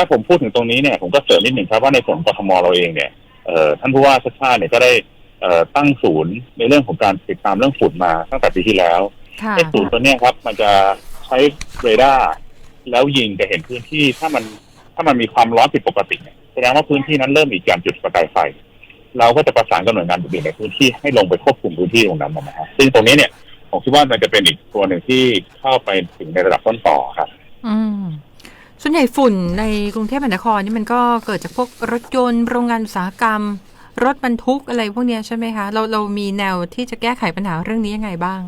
ถ้าผมพูดถึงตรงนี้เนี่ยผมก็เสริมนิดหนึ่งครับว่าในส่วนของกทมเราเองเนี่ยเอ่อท่านผู้ว่าชาติชาติเนี่ยก็ได้เอ่อตั้งศูนย์ในเรื่องของการติดตามเรื่องฝุ่นมาตั้งแต่ปีที่แล้วค่ะไอ้ศูนย์ตัวเนี้ยครับ มันจะใช้เรดาร์แล้วยิงจะเห็นพื้นที่ถ้ามันถ้ามันมีความร้อนผิดปกติเนี่ยแสดงว่าพื้นที่นั้นเริ่มมีการจุดประกายไฟ เราก็จะประสานกับหน่วยงานอื่นๆในพื้นที่ให้ลงไปควบคุมพื้นที่ตรงนั้นนะฮะซึ่งตรงนี้เนี่ยผมคิดว่ามันจะเป็นอีกตัวหนึ่งที่เข้าไปถึงในระดับต้นต่อครับ อืม ส่วนใหญ่ฝุ่นในกรุงเทพมหานครนี่มันก็เกิดจากพวกรถยนต์โรงงานอุตสาหกรรม รถบรรทุกอะไรพวกเนี้ยใช่ไหมคะ เราเรามีแนวที่จะแก้ไขปัญหาเรื่องนี้ยังไงบ้าง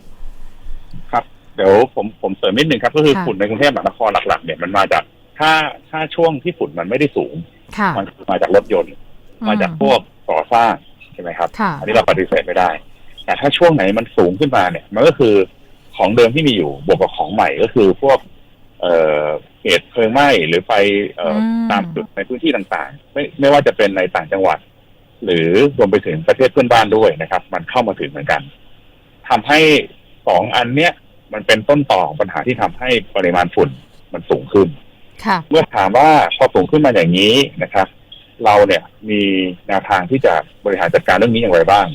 ครับเดี๋ยวผมผมเสริมนิดนึงครับ ก็คือค่ะฝุ่นในกรุงเทพมหานครหลักๆเนี่ยมันมาจากถ้าถ้าช่วงที่ฝุ่นมันไม่ได้สูงค่ะมันมาจากรถยนต์ มาจากพวกก่อสร้างใช่ไหมครับค่ะอันนี้เราปฏิเสธไม่ได้ แต่ถ้าช่วงไหนมันสูงขึ้นมาเนี่ย มันก็คือของเดิมที่มีอยู่บวกกับของใหม่ก็คือพวก เอ่อ เหตุเพลิงไหม้หรือไฟเอ่ออมตามจุดในพื้นที่ต่างๆ ไม่ไม่ว่าจะเป็นในต่างจังหวัด หรือรวมไปถึงประเทศเพื่อนบ้านด้วยนะครับ มันเข้ามาถึงเหมือนกันทำให้สองอันเนี้ยมันเป็นต้นต่อของปัญหาที่ทำให้ปริมาณฝุ่นมันสูงขึ้นค่ะเมื่อถามว่าพอสูงขึ้นมาอย่างนี้นะครับ เราเนี่ยมีแนวทางที่จะบริหารจัดการเรื่องนี้อย่างไรบ้าง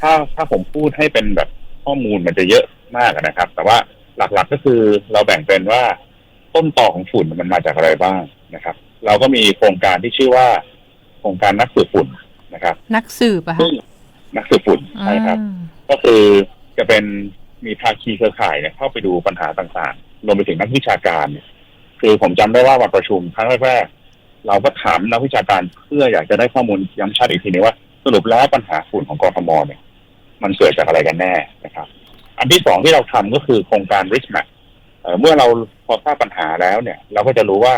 ถ้าถ้าผมพูดให้เป็นแบบข้อมูลมันจะเยอะมากนะครับ แต่ว่าหลักๆก็คือเราแบ่งเป็นว่า ต้นต่อของฝุ่นมันมาจากอะไรบ้างนะครับ เราก็มีโครงการที่ชื่อว่า โครงการนักสืบฝุ่นนะครับ นักสืบอะซึ่คะงนักสืบฝุ่นใช่ครับอืมก็คือจะเป็นมีภาคีเครือข่ายเนี่ยเข้าไปดูปัญหาต่างๆรวมไปถึงนักวิชาการเนี่ยคือผมจำได้ว่าวันประชุมครั้งแรกๆเราก็ถามนักวิชาการเพื่ออยากจะได้ข้อมูลย้ำชัดอีกทีนึงว่า สรุปแล้วปัญหาฝุ่นของกรทมเนี่ย มันเกิดจากอะไรกันแน่นะครับ อันที่สองที่เราทำก็คือโครงการ risk map เอ่อเมื่อเรา พอทราบปัญหาแล้วเนี่ย เราก็จะรู้ว่า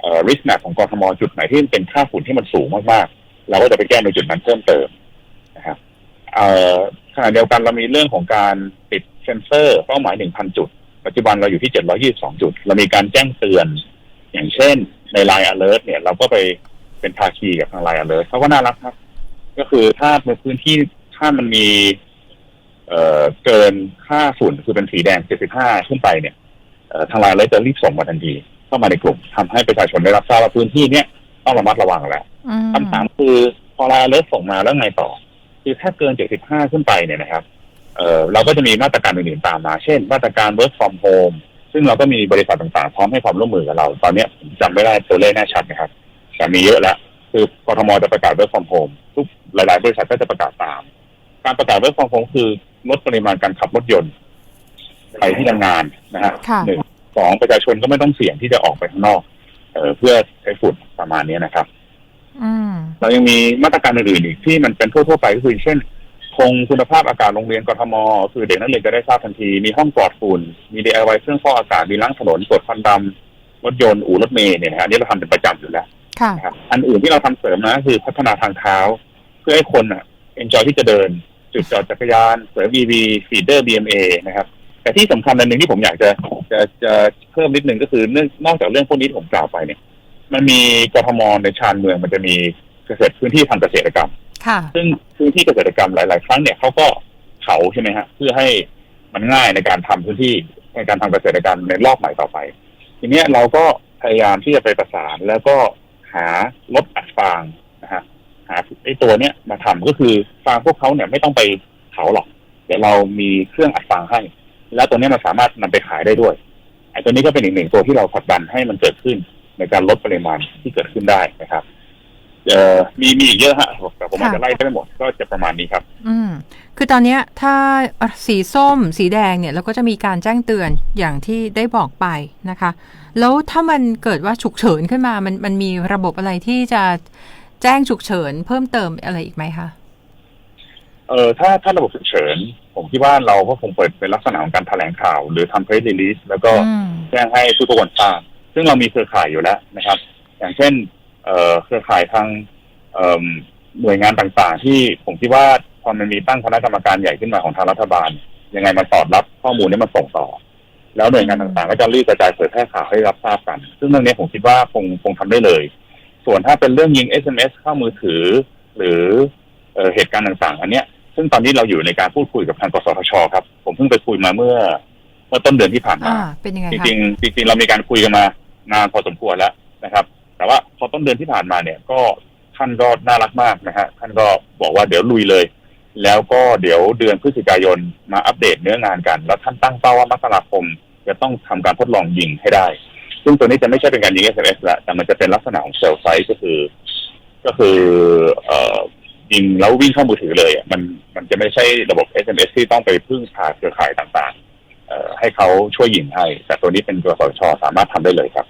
เอ่อ risk map ของกรทมจุดไหนที่เป็นค่าฝุ่นที่มันสูงมากๆ เราก็จะไปแก้ในจุดนั้นเพิ่มเติมนะครับเอ่อขณะเดียวกันเรามีเรื่องของการติดเซ็นเซอร์เป้าหมาย1,000จุด ปัจจุบันเราอยู่ที่722จุด เรามีการแจ้งเตือน อย่างเช่นใน Line Alert เนี่ย เราก็ไปเป็นภาคีกับทาง Line Alert เขาก็น่ารักครับ ก็คือถ้าในพื้นที่ถ้ามันมี เอ่อเกินค่าฝุ่นคือเป็นสีแดง75ขึ้นไปเนี่ย เอ่อทาง Line Alert จะรีบส่งมาทันที เข้ามาในกลุ่มทำให้ประชาชนได้รับทราบว่าพื้นที่เนี้ยต้องระมัดระวังแล้วอืมคำถามคือพอไลน์เลิศส่งมาแล้วไงต่อ คือถ้าเกิน75ขึ้นไปเนี่ยนะครับเอ่อเราก็จะมีมาตรการอื่นๆตามมา เช่น มาตรการ work from home ซึ่งเราก็มีบริษัทต่างๆ พร้อมให้ความร่วมมือกับเรา ตอนเนี้ยผมจำไม่ได้ตัวเลขแน่ชัดนะครับ แต่มีเยอะแล้ว คือกทมจะประกาศ work from home ทุกหลาย ๆ บริษัทก็จะประกาศตาม การประกาศ work from home คือลดปริมาณการขับรถยนต์ ไปที่ทำงานนะฮะค่ะหนึ่งสองประชาชนก็ไม่ต้องเสี่ยงที่จะออกไปข้างนอก เอ่อเพื่อใช้ฝุ่นประมาณนี้นะครับอืมเรายังมีมาตรการอื่นๆอีกที่มันเป็นทั่วๆไปก็คือเช่น คงคุณภาพอากาศโรงเรียนกทม คือเด็กนักเรียนจะได้ทราบทันที มีห้องปลอดฝุ่น มี DIY เครื่องฟอกอากาศ มีล้างถนนตรวจควันดำรถยนต์อู่รถเมล์เนี่ยนะฮะอันนี้เราทำเป็นประจำอยู่แล้วค่ะนะครับอันอื่นที่เราทำเสริมนะคือพัฒนาทางเท้า เพื่อให้คนอะ enjoy ที่จะเดิน จุดจอดจักรยานเสริม EV feeder BMA นะครับ แต่ที่สำคัญอันหนึ่งที่ผมอยากจะจะจะเพิ่มนิดนึงก็คือเนื่องนอกจากเรื่องพวกนี้ที่ผมกล่าวไปเนี่ย มันมีกทมในชานเมืองมันจะมีเกษตรพื้นที่ทางเกษตรกรรมค่ะซึ่งพื้นที่เกษตรกรรมหลาย ๆ ครั้งเนี่ยเขาก็เผาใช่ไหมฮะเพื่อให้มันง่ายในการทำพื้นที่ในการทำเกษตรกรรมในรอบใหม่ต่อไป ทีเนี้ยเราก็พยายามที่จะไปประสานแล้วก็หารถอัดฟางนะฮะหาไอ้ตัวเนี้ยมาทำก็คือฟางพวกเขาเนี่ยไม่ต้องไปเผาหรอก เดี๋ยวเรามีเครื่องอัดฟางให้ แล้วตัวนี้มันสามารถนำไปขายได้ด้วยไอ้ตัวนี้ก็เป็นอีกหนึ่งตัวที่เราผลักดันให้มันเกิดขึ้นในการลดปริมาณที่เกิดขึ้นได้นะครับเอ่อมีมีอีกเยอะฮะแต่ผมอาจจะไล่ได้ไม่หมดก็จะประมาณนี้ครับ อืมคือตอนนี้ถ้าสีส้มสีแดงเนี่ยเราก็จะมีการแจ้งเตือนอย่างที่ได้บอกไปนะคะ แล้วถ้ามันเกิดว่าฉุกเฉินขึ้นมา มันมันมีระบบอะไรที่จะแจ้งฉุกเฉินเพิ่มเติมอะไรอีกไหมคะ เออถ้าถ้าระบบฉุกเฉิน ผมคิดว่าเราก็คงเปิดเป็นลักษณะของการแถลงข่าว หรือทำเพรสรีลีสแล้วก็อืม แจ้งให้ทุกๆคนทราบซึ่งเรามีเครือข่ายอยู่แล้วนะครับ อย่างเช่น เอ่อเครือข่ายทางเอิ่มหน่วยงานต่างๆ ที่ผมคิดว่าพอมันมีตั้งคณะกรรมการใหญ่ขึ้นมาของทางรัฐบาล ยังไงมันตอบรับข้อมูลนี้มาส่งต่อ แล้วหน่วยงานต่างๆ ก็จะรีบกระจายเผยแพร่ข่าวให้รับทราบกัน ซึ่งเรื่องนี้ผมคิดว่าคงคงทำได้เลย ส่วนถ้าเป็นเรื่องยิง SMS เข้ามือถือ หรือเอ่อเหตุการณ์ต่างๆ อันเนี้ย ซึ่งตอนนี้เราอยู่ในการพูดคุยกับทางกสทชครับ ผมเพิ่งไปคุยมาเมื่อ เมื่อต้นเดือนที่ผ่านมา อ่าเป็นยังไงจคะริงๆจริงๆเรามีการคุยกันมานานพอสมควรแล้วนะครับ แต่ว่าพอต้นเดือนที่ผ่านมาเนี่ย ก็ท่านก็น่ารักมากนะฮะท่านก็บอกว่าเดี๋ยวลุยเลย แล้วก็เดี๋ยวเดือนพฤศจิกายนมาอัปเดตเนื้องานกัน แล้วท่านตั้งเป้าว่ามกราคม จะต้องทำการทดลองยิงให้ได้ ซึ่งตัวนี้จะไม่ใช่เป็นการยิง SMS ละแต่มันจะเป็นลักษณะของเซลล์ไซต์ก็คือ ก็คือเอ่อ ยิงแล้ววิ่งเข้ามือถือเลยอะมันมันจะไม่ใช่ระบบ SMS ที่ต้องไปพึ่งพาเครือข่ายต่างๆให้เขาช่วยยิงให้ แต่ตัวนี้เป็นตัวสชสามารถทำได้เลยครับ